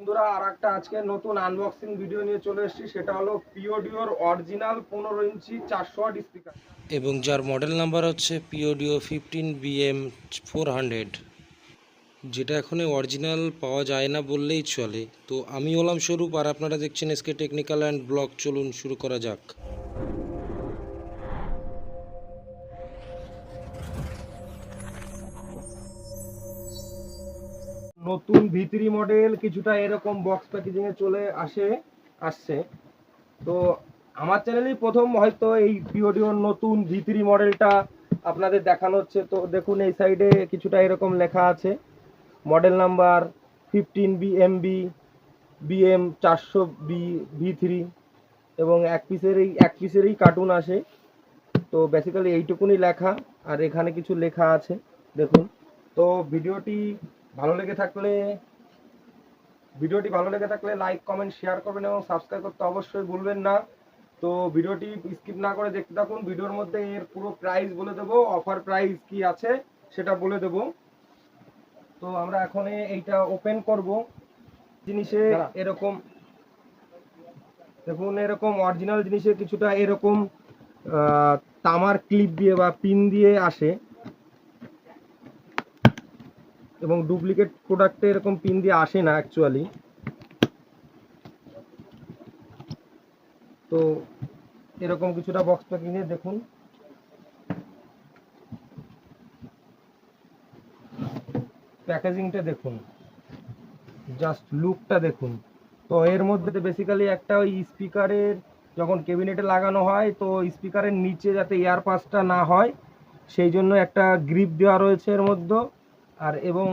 বন্ধুরা আর একটা আজকে নতুন আনবক্সিং ভিডিও নিয়ে চলে এসেছি। সেটা হলো পিওডিওর অরিজিনাল পনেরো ইঞ্চি চারশো ওয়াট স্পিকার এবং যার মডেল নাম্বার হচ্ছে পিওডিও ফিফটিন বিএম ফোর হান্ড্রেড যেটা এখন অরিজিনাল পাওয়া যায় না বললেই চলে। তো আমি হলাম স্বরূপ, আর আপনারা দেখছেন এসকে টেকনিক্যাল অ্যান্ড ব্লক চলুন শুরু করা যাক। নতুন ভিতরি মডেল কিছুটা এরকম বক্স প্যাকেজিং এ চলে আসে, আসছে। তো আমার চ্যানেলেই প্রথম হয়তো এই পিওডিওর নতুন ভিতরি মডেলটা আপনাদের দেখানো হচ্ছে। তো দেখুন, এই সাইডে কিছুটা এরকম লেখা আছে। Model number fifteen BMB BM চারশো বি ভি থ্রি এবং এক পিসের এই, এক পিসেরই কার্টুন আসে। তো বেসিক্যালি এইটুকুনি লেখা, আর এখানে কিছু লেখা আছে। দেখুন, তো ভিডিওটি ভালো লেগে থাকলে ভিডিওটি ভালো লেগে থাকলে লাইক কমেন্ট শেয়ার করবেন এবং সাবস্ক্রাইব করতে অবশ্যই ভুলবেন না। তো ভিডিওটি স্কিপ না করে দেখতে থাকুন। ভিডিওর মধ্যে এর পুরো প্রাইস বলে দেবো অফার প্রাইস কি আছে সেটা বলে দেব। তো আমরা এখন এইটা ওপেন করব। জিনিসে এরকম দেখুন এরকম অরিজিনাল জিনিসে কিছুটা এরকম তামার ক্লিপ দিয়ে বা পিন দিয়ে আসে। এবং ডুপ্লিকেট প্রোডাক্টে এরকম পিন দিয়ে আসে না অ্যাকচুয়ালি তো এরকম কিছুটা বক্স প্যাকিং এ দেখুন। প্যাকেজিংটা দেখুন। জাস্ট লুকটা দেখুন। তো এর মধ্যে বেসিক্যালি একটা ওই স্পিকারের যখন কেবিনেটে লাগানো হয়, তো স্পিকারের নিচে যাতে এয়ার পাসটা না হয়, সেই জন্য একটা গ্রিপ দেওয়া রয়েছে এর মধ্যে। আর এবং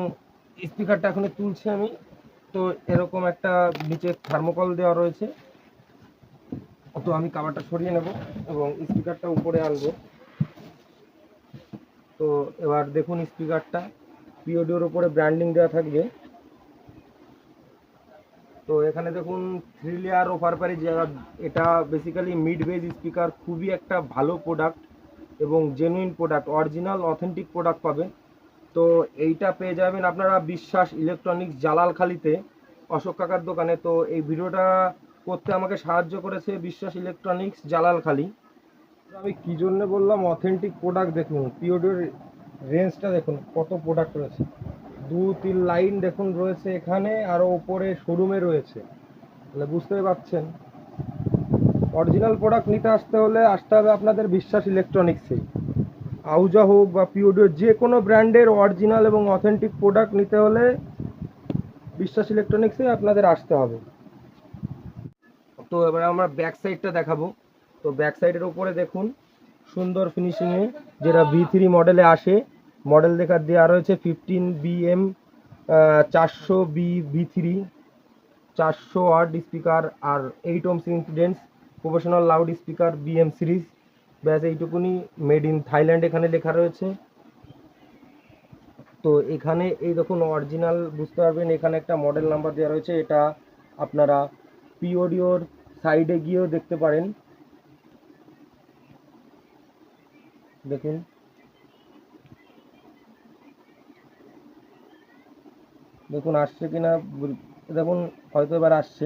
স্পিকারটা এখন তুলছি আমি। তো এরকম একটা নিচে থার্মোকল দেওয়া রয়েছে। তো আমি কাভারটা সরিয়ে নেব এবং স্পিকারটা উপরে আনব। তো এবার দেখুন স্পিকারটা পিওডিওর উপরে ব্র্যান্ডিং দেওয়া থাকবে। তো এখানে দেখুন থ্রি লেয়ার ওভার পারি এটা বেসিক্যালি মিড বেজ স্পিকার খুবই একটা ভালো প্রোডাক্ট এবং genuine product original authentic product পাবেন তো এইটা পেয়ে যাবেন আপনারা বিশ্বাস ইলেকট্রনিক্স জালালখালিতে। অশোক কাকার দোকানে। তো এই ভিডিওটা করতে আমাকে সাহায্য করেছে বিশ্বাস ইলেকট্রনিক্স জালালখালি। আমি কি জন্য বললাম অথেন্টিক প্রোডাক্ট দেখুন পিওডিওর রেঞ্জটা দেখুন, কত প্রোডাক্ট রয়েছে। দু, তিন লাইন দেখুন রয়েছে এখানে আরও ওপরে শোরুমে রয়েছে। তাহলে বুঝতেই পারছেন। অরিজিনাল প্রোডাক্ট নিতে আসতে হলে আসতে হবে আপনাদের বিশ্বাস ইলেকট্রনিক্সেই আউজা হোক বা পিওডিও যে কোনো ব্র্যান্ডের অরিজিনাল এবং অথেন্টিক প্রোডাক্ট নিতে হলে বিশ্বাস ইলেকট্রনিক্সে আপনাদের আসতে হবে। তো এবার আমরা ব্যাক সাইডটা দেখাবো। তো ব্যাক সাইডের উপরে দেখুন, সুন্দর ফিনিশিংয়ে যেটা ভি থ্রি মডেলে আসে। মডেল দেখার দেওয়া রয়েছে ফিফটিন বিএম চারশো বি ভি থ্রি চারশো ওয়াট স্পিকার আর eight ohms impedance professional loud speaker BM series ব্যাস, এইটুকুনি মেড ইন থাইল্যান্ড এখানে লেখা রয়েছে। তো এখানে এই দেখুন অরিজিনাল বুঝতে পারবেন, এখানে একটা মডেল নাম্বার দেওয়া রয়েছে। এটা আপনারা পিওডিওর সাইডে গিয়েও দেখতে পারেন। দেখুন। দেখুন, আসছে কিনা দেখুন, হয়তো এবার আসছে।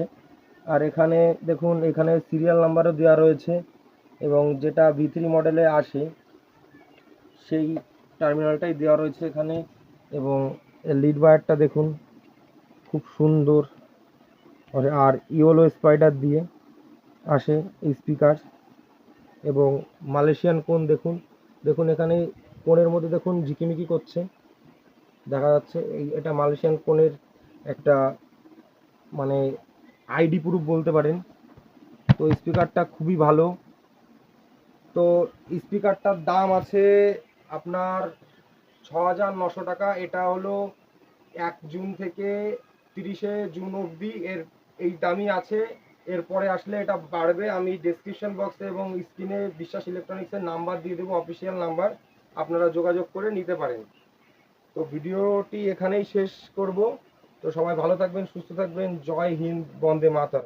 আর এখানে, দেখুন, এখানে সিরিয়াল নাম্বারও দেওয়া রয়েছে। এবং যেটা ভি থ্রি মডেলে আসে, সেই টার্মিনালটাই দেওয়া রয়েছে এখানে এবং লিড ওয়্যারটা দেখুন, খুব সুন্দর। আর- ইওলো স্পাইডার দিয়ে আসে স্পিকার এবং মালয়েশিয়ান কোন দেখুন দেখুন এখানে কোণের মধ্যে দেখুন ঝিকিমিকি করছে। দেখা যাচ্ছে এই, এটা মালয়েশিয়ান কোণের একটা মানে আইডি প্রুফ বলতে পারেন। তো স্পিকারটা খুবই ভালো। তো স্পিকারটার দাম আছে আপনার ছ হাজার নশো টাকা। এটা হলো এক জুন থেকে তিরিশে জুন অবধি এর এই দামই আছে। এরপরে আসলে এটা বাড়বে। আমি ডেসক্রিপশন বক্সে এবং স্ক্রিনে বিশ্বাস ইলেকট্রনিক্সের নাম্বার দিয়ে দেবো অফিসিয়াল নাম্বার আপনারা যোগাযোগ করে নিতে পারেন। তো ভিডিওটি এখানেই শেষ করব। তো সবাই ভালো থাকবেন, সুস্থ থাকবেন। জয় হিন্দ, বন্দে মাতা